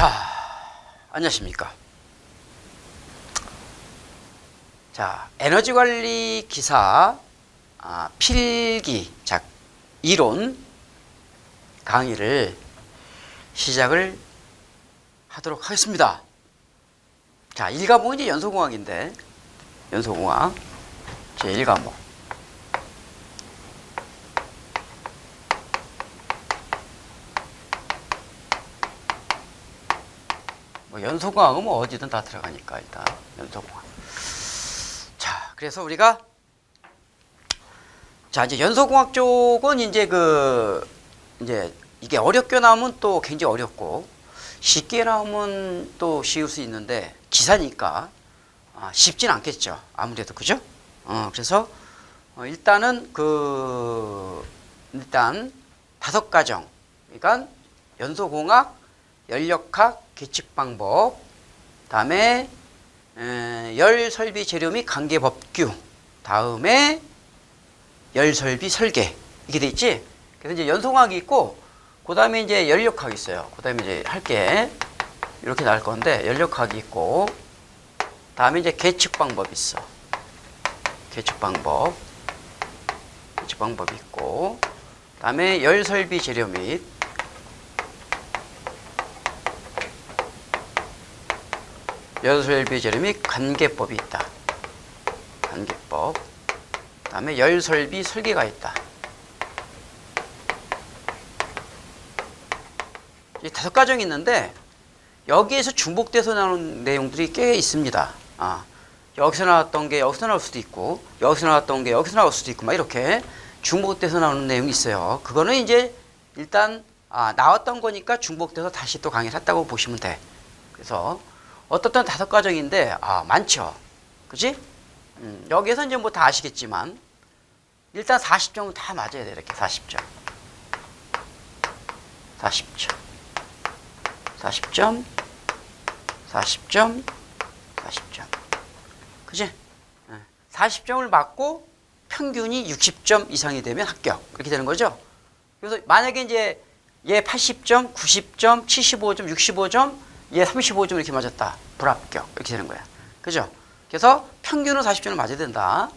자, 안녕하십니까. 자, 에너지 관리 기사 아, 필기 자, 이론 강의를 시작을 하도록 하겠습니다. 자, 1과목은 이제 연소공학인데, 연소공학 제 1과목. 뭐 연소공학은 뭐 어디든 다 들어가니까 일단 연소공학. 자, 그래서 우리가 자 이제 연소공학 쪽은 이제 그 이제 이게 어렵게 나오면 또 굉장히 어렵고 쉽게 나오면 또 쉬울 수 있는데 기사니까 아, 쉽진 않겠죠 아무래도 그죠? 어 그래서 어, 일단은 그 일단 다섯 가정 그러니까 연소공학, 연력학, 계측 방법, 다음에 에, 열 설비 재료 및 관계 법규, 다음에 열 설비 설계 이게 돼 있지. 그래서 이제 연소공학이 있고, 그 다음에 이제 연력학이 있어요. 그 다음에 이제 할게 이렇게 나올 건데 연력학이 있고, 다음에 이제 계측 방법 있어. 계측 방법, 계측 방법이 있고, 다음에 열 설비 재료 및 열설비 재료 및 관계법이 있다. 관계법. 그다음에 열설비 설계가 있다. 이 다섯 가정이 있는데 여기에서 중복돼서 나오는 내용들이 꽤 있습니다. 아, 여기서 나왔던 게 여기서 나올 수도 있고 여기서 나왔던 게 여기서 나올 수도 있고 막 이렇게 중복돼서 나오는 내용이 있어요. 그거는 이제 일단 아, 나왔던 거니까 중복돼서 다시 또 강의를 했다고 보시면 돼. 그래서 어떻든 다섯 과정인데 아 많죠. 그지? 음, 여기에서 이제 뭐 다 아시겠지만 일단 40점은 다 맞아야 돼 이렇게 40점. 40점. 40점. 40점. 40점. 그지? 예, 40점을 맞고 평균이 60점 이상이 되면 합격. 그렇게 되는 거죠. 그래서 만약에 이제 얘 80점, 90점, 75점, 65점 얘 35점 이렇게 맞았다. 불합격. 이렇게 되는 거야. 그죠? 그래서 평균은 40점을 맞아야 된다.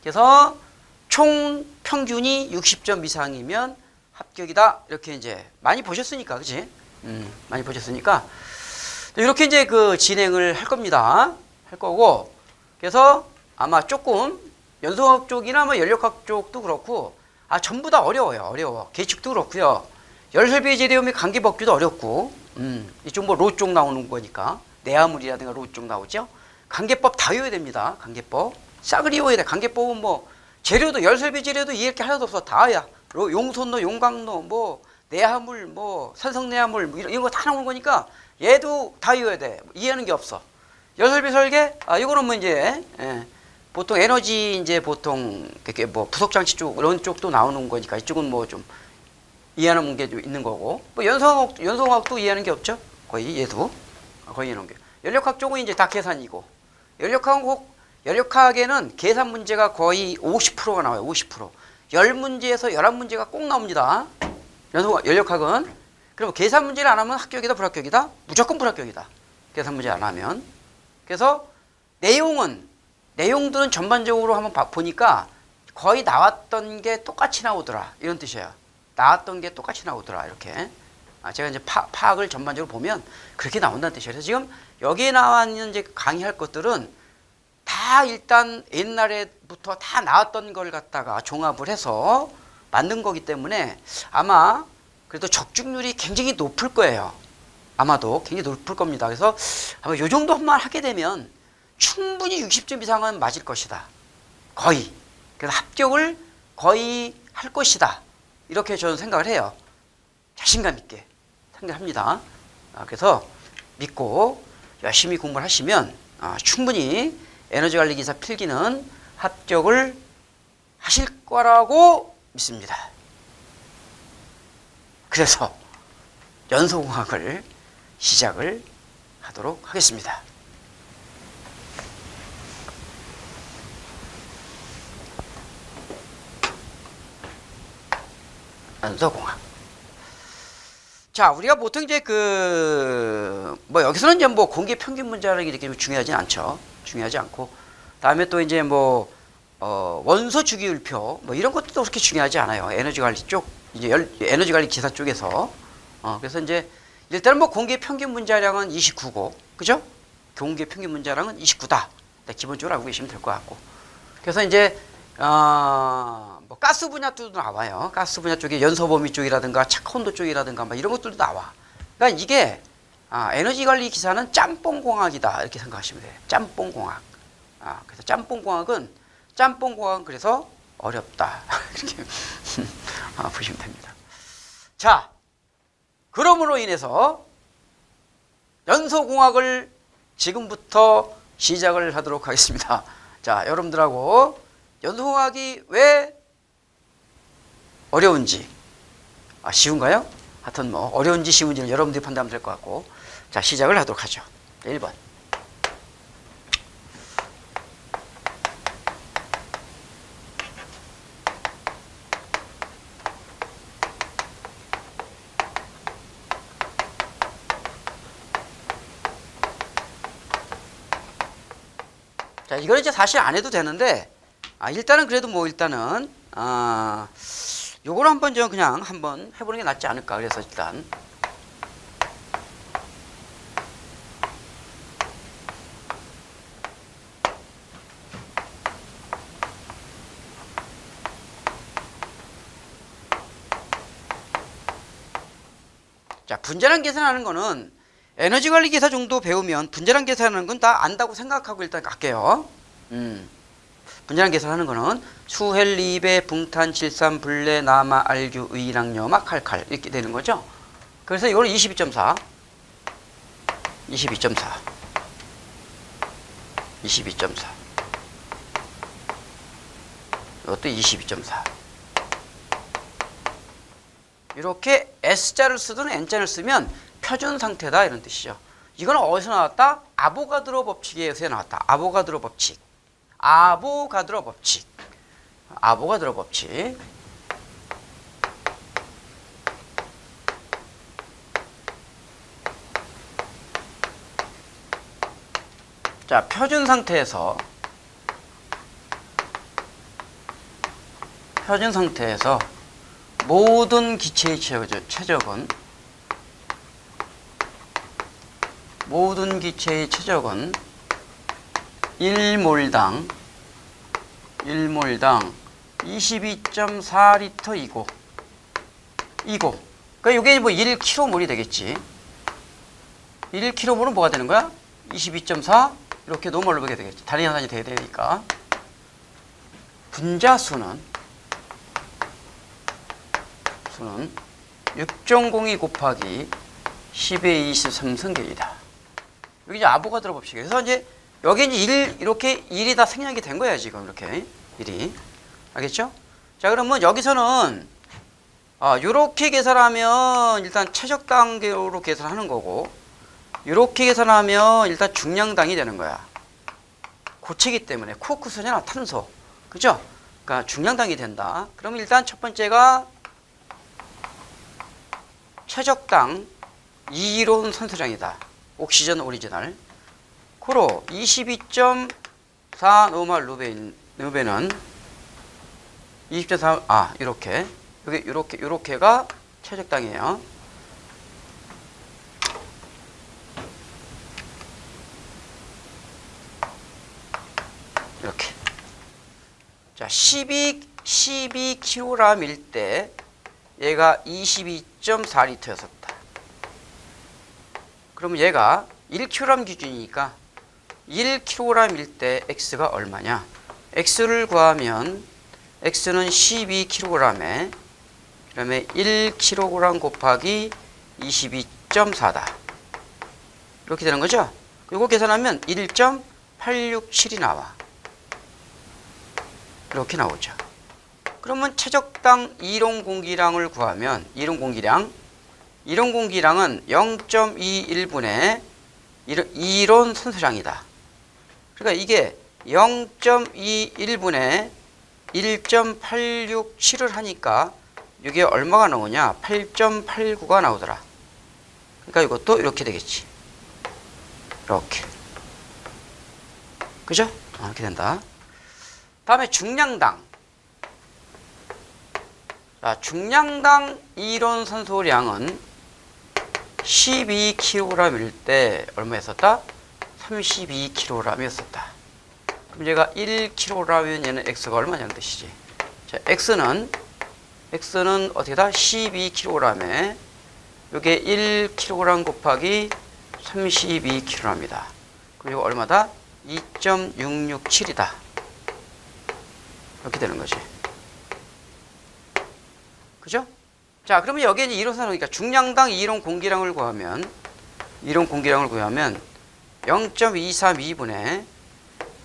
그래서 총 평균이 60점 이상이면 합격이다. 이렇게 이제 많이 보셨으니까, 그지? 음, 많이 보셨으니까. 이렇게 이제 그 진행을 할 겁니다. 할 거고. 그래서 아마 조금 연소학 쪽이나 뭐 연력학 쪽도 그렇고, 아, 전부 다 어려워요. 어려워. 계측도 그렇고요. 열설비 재료 및 관계법규도 어렵고, 음, 이쪽 뭐 로 쪽 나오는 거니까 내화물이라든가 로 쪽 나오죠. 관계법 다 외워야 됩니다. 관계법 싹을 외워야 돼. 관계법은 뭐 재료도 열설비 재료도 이해할 게 하나도 없어. 다야. 로, 용선로, 용광로, 뭐 내화물, 뭐 산성내화물 뭐 이런, 이런 거 다 나오는 거니까 얘도 다 외워야 돼. 이해하는 게 없어. 열설비 설계 아 이거는 뭐 이제 예, 보통 에너지 이제 보통 그게 뭐 부속 장치 쪽 이런 쪽도 나오는 거니까 이쪽은 뭐좀 이해하는 게좀 있는 거고. 뭐 연성학 연성학도 이해하는 게 없죠? 거의 얘도? 거의 이런 게. 연력학 쪽은 이제 다 계산이고. 연력학은 꼭 연력학에는 계산 문제가 거의 50%가 나와요 50%열 문제에서 11문제가 꼭 나옵니다. 연속 연력학은. 그럼 계산 문제를 안 하면 합격이다 불합격이다? 무조건 불합격이다. 계산 문제 안 하면. 그래서 내용은 내용들은 전반적으로 한번 봐- 보니까 거의 나왔던 게 똑같이 나오더라. 이런 뜻이에요. 나왔던 게 똑같이 나오더라 이렇게. 아, 제가 이제 파, 파악을 전반적으로 보면 그렇게 나온다는 뜻이에요. 그래서 지금 여기에 나와 있는 이제 강의할 것들은 다 일단 옛날에부터 다 나왔던 걸 갖다가 종합을 해서 만든 거기 때문에 아마 그래도 적중률이 굉장히 높을 거예요. 아마도 굉장히 높을 겁니다. 그래서 아마 요 정도만 하게 되면 충분히 60점 이상은 맞을 것이다. 거의. 그래서 합격을 거의 할 것이다. 이렇게 저는 생각을 해요. 자신감 있게 생각합니다. 아, 그래서 믿고 열심히 공부를 하시면 아, 충분히 에너지 관리 기사 필기는 합격을 하실 거라고 믿습니다. 그래서 연소공학을 시작을 하도록 하겠습니다. 연소공학. 자, 우리가 보통 이제 그, 뭐 여기서는 이제 뭐 공개 평균 문자라는 게 이렇게 중요하진 않죠. 중요하지 않고. 다음에 또 이제 뭐, 어, 원소 주기율표, 뭐 이런 것도 그렇게 중요하지 않아요. 에너지 관리 쪽, 이제 열, 에너지 관리 기사 쪽에서. 어, 그래서 이제 일단은 뭐 공개 평균 문자량은 29고, 그죠? 공개 평균 문자량은 29다. 기본적으로 알고 계시면 될 것 같고. 그래서 이제 어, 뭐 가스 분야 쪽도 나와요. 가스 분야 쪽에 연소범위 쪽이라든가 착온도 쪽이라든가 막 이런 것들도 나와. 그러니까 이게 아, 에너지 관리 기사는 짬뽕 공학이다 이렇게 생각하시면 돼요. 짬뽕 공학. 아, 그래서 짬뽕 공학은 짬뽕 공학은 그래서 어렵다 이렇게 아, 보시면 됩니다. 자, 그럼으로 인해서 연소 공학을 지금부터 시작을 하도록 하겠습니다. 자, 여러분들하고 연소공학이 왜 어려운지, 아, 쉬운가요? 하여튼 뭐, 어려운지 쉬운지는 여러분들이 판단하면 될 것 같고. 자, 시작을 하도록 하죠. 1번. 자, 이거는 이제 사실 안 해도 되는데, 아, 일단은 그래도 뭐 일단은, 아, 요거를 한번 좀 그냥 한번 해보는 게 낫지 않을까. 그래서 일단. 자, 분자량 계산하는 거는 에너지 관리 기사 정도 배우면 분자량 계산하는 건 다 안다고 생각하고 일단 갈게요. 음. 분자량 계산하는 거는 수헬, 리베, 붕탄, 질산, 불레, 나마, 알규, 의랑, 염화, 칼칼 이렇게 되는 거죠. 그래서 이거는 22.4, 22.4, 22.4. 이것도 22.4. 이렇게 S자를 쓰든 N자를 쓰면 표준 상태다 이런 뜻이죠. 이건 어디서 나왔다? 아보가드로 법칙에서 나왔다. 아보가드로 법칙. 아보가드로 법칙. 아보가드로 법칙. 자, 표준 상태에서 표준 상태에서 모든 기체의 최적- 최적은 모든 기체의 최적은 1몰당 1몰당 22.4리터이고 이고 그러니까 이게 뭐 1km몰이 되겠지 1km몰은 뭐가 되는 거야? 22.4 이렇게 노멀로 보게 되겠지 단위 연산이 돼야 되니까 분자수는 수는 6.02 곱하기 10의 23승계이다. 여기 이제 아보가드로 법칙이에요. 그래서 이제 여기 이제 1 이렇게 1이 다 생략이 된 거야 지금 이렇게 1이 알겠죠? 자 그러면 여기서는 아 이렇게 계산하면 일단 최적 단계로 계산하는 거고 이렇게 계산하면 일단 중량당이 되는 거야. 고체기 때문에 쿠크선이나 탄소 그죠? 그러니까 중량당이 된다. 그러면 일단 첫 번째가 최적당 이론 선수량이다. 옥시전 오리지널. 고로 22.4 노멀 루베인 루베는 20.4 아, 이렇게. 여기 이렇게 이렇게가 최적당이에요. 이렇게. 자, 12 12kg일 때 얘가 22.4리터였었다. 그러면 얘가 1kg 기준이니까 1kg일 때 x가 얼마냐? x를 구하면 x는 12kg에 그다음에 1kg 곱하기 22.4다. 이렇게 되는 거죠? 이거 계산하면 1.867이 나와. 이렇게 나오죠. 그러면 최적당 이론 공기량을 구하면 이론 공기량 이론 공기량은 0.21분의 이론 선수량이다. 그러니까 이게 0.21분의 1.867을 하니까 이게 얼마가 나오냐? 8.89가 나오더라. 그러니까 이것도 이렇게 되겠지. 이렇게. 그죠? 아, 이렇게 된다. 다음에 중량당. 자, 중량당 이론 산소량은 12kg일 때 얼마였었다? 32kg이었었다. 그럼 얘가 1kg면 얘는 x가 얼마냐는 뜻이지. 자, x는 x는 어떻게다? 12kg에 이게 1kg 곱하기 32kg입니다. 그럼 이거 얼마다? 2.667이다. 이렇게 되는 거지. 그죠? 자, 그러면 여기에 이론상으니까 중량당 이론 공기량을 구하면 이론 공기량을 구하면 0.232분의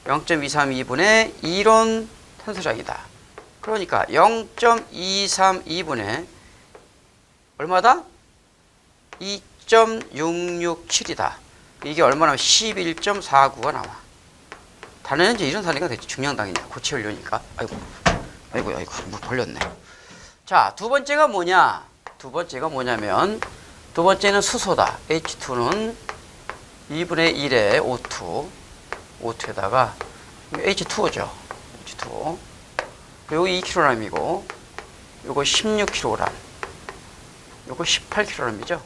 0.232분의 이론 탄소량이다. 그러니까 0.232분의 얼마다? 2.667이다. 이게 얼마나 11.49가 나와. 단어는 이제 이런 단위가 되지. 중량당이냐. 고치 연료니까. 아이고. 아이고, 아이고. 뭐 돌렸네. 자, 두 번째가 뭐냐? 두 번째가 뭐냐면 두 번째는 수소다. H2는 2분의 1의 O2. O2에다가 H2O죠. H2O. 그리고 2kg이고 요거 16kg. 요거 18kg이죠.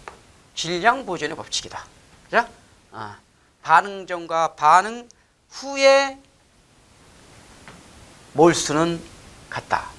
질량 보존의 법칙이다. 그죠? 아, 반응 전과 반응 후에 몰수는 같다.